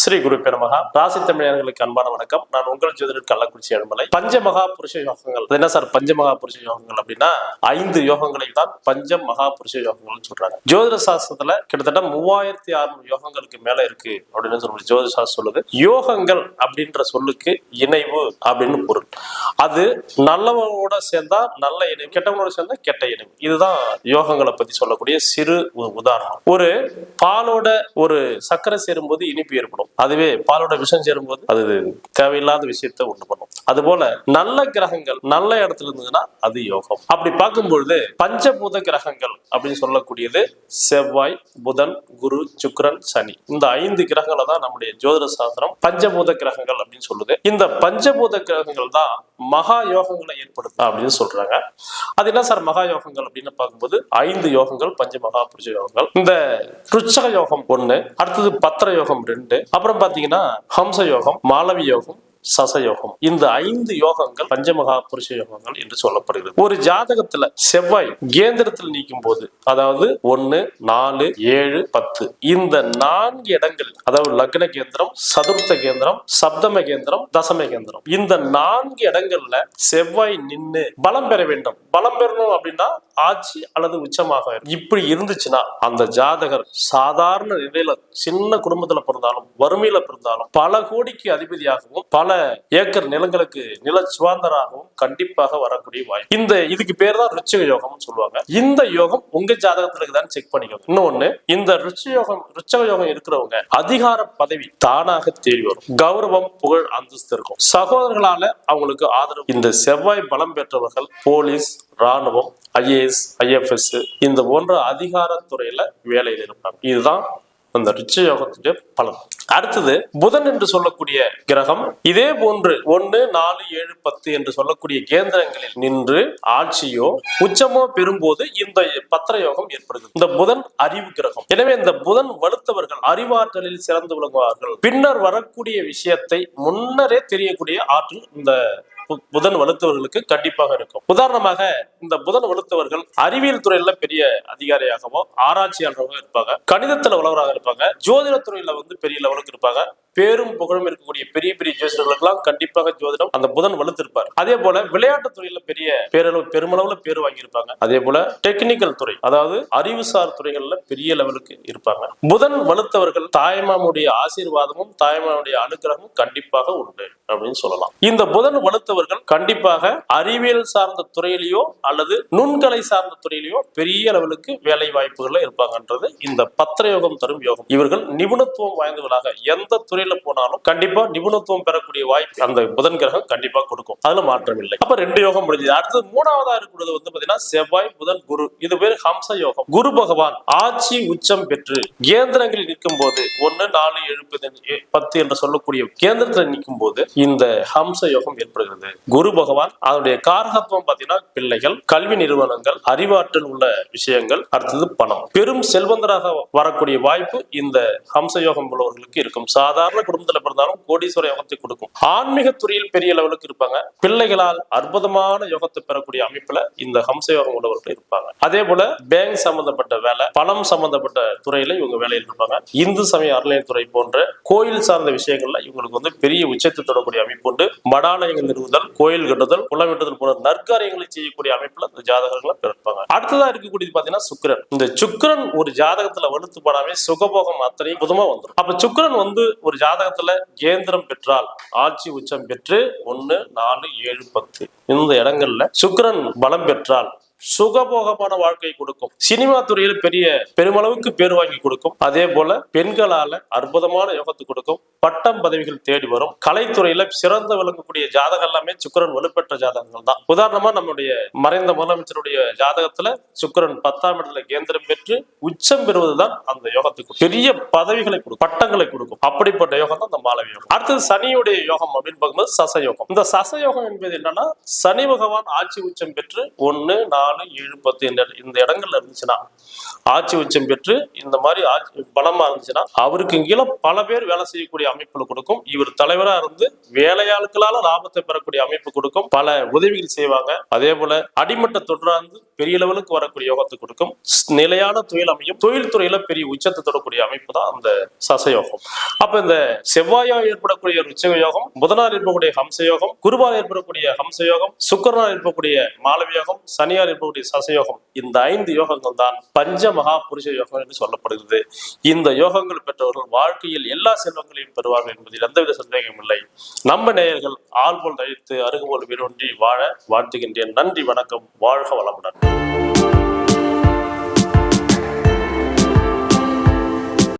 ஸ்ரீ குரு பெருமகா. ராசி தமிழர்களுக்கு அன்பான வணக்கம். நான் உங்கள் ஜோதிடர் கள்ளக்குறிச்சி அனுமலை பஞ்சமகா புருஷ யோகங்கள். அது என்ன சார் பஞ்சமகா புருஷ யோகங்கள் அப்படின்னா ஐந்து யோகங்களை தான் பஞ்ச மகா புருஷ யோகங்கள்னு சொல்றாங்க. ஜோதிட சாஸ்திரத்துல கிட்டத்தட்ட மூவாயிரத்தி அறுநூறு யோகங்களுக்கு மேல இருக்கு அப்படின்னு சொல்லி ஜோதிட சாஸ்திரம் சொல்லுது. யோகங்கள் அப்படின்ற சொல்லுக்கு இணைவு அப்படின்னு பொருள். அது நல்லவங்களோட சேர்ந்தா நல்ல இணைவு கெட்டவங்களோட சேர்ந்தா கெட்ட இணைவு இதுதான் யோகங்களை பத்தி சொல்லக்கூடிய சிறு உதாரணம். ஒரு பாலோட ஒரு சர்க்கரை சேரும்போது இனிப்பு ஏற்படும். அதுவே பாலோட விஷம் சேரும்போது அது தேவையில்லாத விஷயத்தை உண்டு பண்ணும். அது போல நல்ல கிரகங்கள் நல்ல இடத்துல இருந்ததுன்னா அது யோகம். அப்படி பார்க்கும்பொழுது பஞ்சபூத கிரகங்கள் அப்படின்னு சொல்லக்கூடியது செவ்வாய் புதன் குரு சுக்ரன் சனி. இந்த ஐந்து கிரகங்களை தான் நம்முடைய ஜோதிட சாஸ்திரம் பஞ்சபூத கிரகங்கள் அப்படின்னு சொல்லுது. இந்த பஞ்சபூத கிரகங்கள் தான் மகா யோகங்களை ஏற்படுத்தும் அப்படின்னு சொல்றாங்க. அது என்ன சார் மகா யோகங்கள் அப்படின்னு பார்க்கும்போது ஐந்து யோகங்கள் பஞ்ச மகா புருஷ யோகங்கள். இந்த ருச்சக யோகம் ஒண்ணு அடுத்தது பத்திர யோகம் ரெண்டு. அப்புறம் பாத்தீங்கன்னா ஹம்ச யோகம் மாலவி யோகம் சசயோகம். இந்த ஐந்து யோகங்கள் பஞ்சமகா புருஷ யோகங்கள் என்று சொல்லப்படுகிறது. ஒரு ஜாதகத்துல செவ்வாய் கேந்திரத்தில் நீக்கும் போது அதாவது ஒன்னு நாலு ஏழு பத்து இந்த நான்கு இடங்கள் அதாவது லக்ன கேந்திரம் சதுர்த்த கேந்திரம் சப்தம கேந்திரம் தசம கேந்திரம் இந்த நான்கு இடங்கள்ல செவ்வாய் நின்னு பலம் பெற வேண்டும். பலம் பெறணும் அப்படின்னா ஆட்சி அல்லது உச்சமாக இருக்கும். இப்படி இருந்துச்சுன்னா அந்த ஜாதகர் சாதாரண நிலையில சின்ன குடும்பத்துல பிறந்தாலும் வறுமையில பிறந்தாலும் பல கோடிக்கு அதிபதியாகவும் பல ஏக்கர் நிலங்களுக்கு நில சுவாந்தராகவும் கண்டிப்பாக வரக்கூடிய வாய்ப்பு. இந்த இதுக்கு பேர் தான் ருச்சிக யோகம்னு சொல்லுவாங்க. இந்த யோகம் உங்க ஜாதகத்துல இருக்குதான்னு செக் பண்ணிக்கோங்க இன்னொன்னு இந்த ருச்சி யோகம் ருச்சக யோகம் இருக்கிறவங்க அதிகார பதவி தானாக தேடி வரும். கௌரவம் புகழ் அந்தஸ்து இருக்கும். சகோதரர்களால அவங்களுக்கு ஆதரவு. இந்த செவ்வாய் பலம் பெற்றவர்கள் போலீஸ் ராணுவம் ஐஏஎஸ் ஐஎஃப்எஸ் இந்த போன்ற அதிகாரத்துறையில வேலையில் இருப்பாங்க. இதுதான் அந்த ரிச்ச யோகத்துடைய பலன். அடுத்தது புதன் என்று சொல்லக்கூடிய கிரகம் இதே போன்று ஒன்னு நாலு ஏழு பத்து என்று சொல்லக்கூடிய கேந்திரங்களில் நின்று ஆட்சியோ உச்சமோ பெறும்போது இந்த பத்திர யோகம் ஏற்படுகிறது இந்த புதன் அறிவு கிரகம். எனவே இந்த புதன் வலுத்தவர்கள் அறிவாற்றலில் சிறந்து விளங்குவார்கள். பின்னர் வரக்கூடிய விஷயத்தை முன்னரே தெரியக்கூடிய ஆற்றல் இந்த புதன் வலுத்தவர்களுக்கு கண்டிப்பாக இருக்கும். உதாரணமாக இந்த புதன் வலுத்தவர்கள் அறிவியல் துறையில பெரிய அதிகாரியாகவும் ஆராய்ச்சியாளராகவும் இருப்பாங்க. கணிதத்துல உழவராக இருப்பாங்க. ஜோதிட துறையில வந்து பெரிய லெவலுக்கு இருப்பாங்க. பேரும் புகழும் இருக்கக்கூடிய பெரிய பெரிய ஜோதிடர்களுக்கெல்லாம் கண்டிப்பாக ஜோதிடம் அந்த புதன் வலுத்திருப்பார். அதே போல விளையாட்டு துறையில பெரிய பேரளவு பெருமளவுல பேர் வாங்கியிருப்பாங்க. அதே போல டெக்னிக்கல் துறை அதாவது அறிவுசார் துறைகள்ல பெரிய லெவலுக்கு இருப்பாங்க. புதன் வலுத்தவர்கள் தாய்மாமுடைய ஆசீர்வாதமும் தாய்மாமுடைய அனுகிரகமும் கண்டிப்பாக உண்டு. அப்படின்னு சொல்லலாம். இந்த புதன் வலுத்தவர்கள் கண்டிப்பாக அறிவியல் சார்ந்த துறையிலேயோ அல்லது நுண்கலை சார்ந்த துறையிலேயோ பெரிய அளவுக்கு வேலை வாய்ப்புகள்ல இருப்பாங்கன்றது இந்த பத்திர யோகம் தரும் யோகம். இவர்கள் நிபுணத்துவம் வாய்ந்தவர்களாக எந்த துறையில போனாலும் கண்டிப்பா நிபுணத்துவம் பெறக்கூடிய வாய்ப்பு அந்த புதன் கிரகம் கண்டிப்பா கொடுக்கும். அதுல மாற்றம் இல்லை. அப்ப ரெண்டு யோகம் முடிஞ்சது. அடுத்தது மூணாவதா இருக்கிறது வந்து பாத்தீங்கன்னா செவ்வாய் புதன் குரு. இது பேர் ஹம்ச யோகம். குரு பகவான் ஆட்சி உச்சம் பெற்று கேந்திரங்களில் நிற்கும் போது ஒன்னு நாலு எழுபது பத்து என்று சொல்லக்கூடிய கேந்திரத்தில் நிற்கும் போது இந்த ஹம்ச யோகம் ஏற்படுகிறது. குரு பகவான் அதனுடைய காரகத்துவம் பாத்தீங்கன்னா பிள்ளைகள் கல்வி நிறுவனங்கள் அறிவாற்றல் உள்ள விஷயங்கள் அடுத்தது பணம். பெரும் செல்வந்தராக வரக்கூடிய வாய்ப்பு இந்த ஹம்ச யோகம் உள்ளவர்களுக்கு இருக்கும். சாதாரண குடும்பத்தில் பிறந்தாலும் கோடீஸ்வர யோகத்தை கொடுக்கும். ஆன்மீக துறையில் பெரிய லெவலுக்கு இருப்பாங்க. பிள்ளைகளால் அற்புதமான யோகத்தை பெறக்கூடிய அமைப்புல இந்த ஹம்ச யோகம் உள்ளவர்கள் இருப்பாங்க. அதே போல பேங்க் சம்பந்தப்பட்ட வேலை பணம் சம்பந்தப்பட்ட துறையில இவங்க வேலையில் இருப்பாங்க. இந்து சமய அறநிலையத்துறை போன்ற கோயில் சார்ந்த விஷயங்கள்ல இவங்களுக்கு வந்து பெரிய உச்சத்தை செய்யக்கூடிய அமைப்பு உண்டு. மடாலயங்கள் நிறுவுதல் கோயில் கட்டுதல் குளம் வெட்டுதல் போன்ற நற்காரியங்களை செய்யக்கூடிய அமைப்புல இந்த ஜாதகங்களை பிறப்பாங்க. அடுத்ததா இருக்கக்கூடியது பாத்தீங்கன்னா சுக்கிரன். இந்த சுக்கிரன் ஒரு ஜாதகத்துல வலுத்து போடாமே சுகபோகம் அத்தனையும் புதுமா வந்துடும் அப்ப சுக்கரன் வந்து ஒரு ஜாதகத்துல கேந்திரம் பெற்றால் ஆட்சி உச்சம் பெற்று ஒன்னு நாலு ஏழு பத்து இந்த இடங்கள்ல சுக்கரன் பலம் பெற்றால் சுகபோகமான வாழ்க்கை கொடுக்கும். சினிமா துறையில் பெரிய பெருமளவுக்கு பேர் வாங்கி கொடுக்கும். அதே போல பெண்களால அற்புதமான யோகத்தை கொடுக்கும். பட்டம் பதவிகள் தேடி வரும். கலைத்துறையில சிறந்து விளங்கக்கூடிய ஜாதகம் எல்லாமே சுக்கிரன் வலுப்பெற்ற ஜாதகங்கள் தான். உதாரணமா நம்முடைய மறைந்த முதலமைச்சருடைய ஜாதகத்துல சுக்கரன் பத்தாம் இடத்துல கேந்திரம் பெற்று உச்சம் பெறுவதுதான் அந்த யோகத்துக்கு. பெரிய பதவிகளை கொடுக்கும் பட்டங்களை கொடுக்கும். அப்படிப்பட்ட யோகம் தான் இந்த மாலவி யோகம். அடுத்தது சனியுடைய யோகம் அப்படின்னு பார்க்கும்போது சசயோகம். இந்த சச யோகம் என்பது என்னன்னா சனி பகவான் ஆட்சி உச்சம் பெற்று ஒன்னு நாலு ஏழு பத்து இந்த இடங்கள்ல இருந்துச்சுன்னா ஆட்சி உச்சம் பெற்று இந்த மாதிரி ஆட்சி பலமா இருந்துச்சுன்னா அவருக்கு கீழே பல பேர் வேலை செய்யக்கூடிய அமைப்புல கொடுக்கும். இவர் தலைவரா இருந்து வேலையாட்களால லாபத்தை பெறக்கூடிய அமைப்பு கொடுக்கும். பல உதவிகள் செய்வாங்க. அதே போல அடிமட்ட தொடர்ந்து பெரிய லெவலுக்கு வரக்கூடிய யோகத்தை கொடுக்கும். நிலையான தொழில் அமையும். தொழில் துறையில பெரிய உச்சத்தை தொடக்கூடிய அமைப்பு தான் அந்த சசயோகம். அப்ப இந்த செவ்வாயால் ஏற்படக்கூடிய உச்ச யோகம் புதனால் இருக்கக்கூடிய ஹம்சயோகம் குருவால் ஏற்படக்கூடிய ஹம்சயோகம் சுக்கரனால் இருக்கக்கூடிய மாலவ யோகம் சனியால் இருக்கக்கூடிய சசயோகம் இந்த ஐந்து யோகங்கள் தான் பஞ்ச மகா புருஷ யோகம் என்று சொல்லப்படுகிறது. இந்த யோகங்கள் பெற்றவர்கள் வாழ்க்கையில் எல்லா செல்வங்களையும் பெறுவார்கள் என்பதில் எந்தவித சந்தேகமும் இல்லை. நம்ம நேயர்கள் ஆள்போல் தழித்து அருகுபோல் வீரொன்றி வாழ வாழ்த்துகின்றேன். நன்றி வணக்கம் வாழ்க வளமுடன்.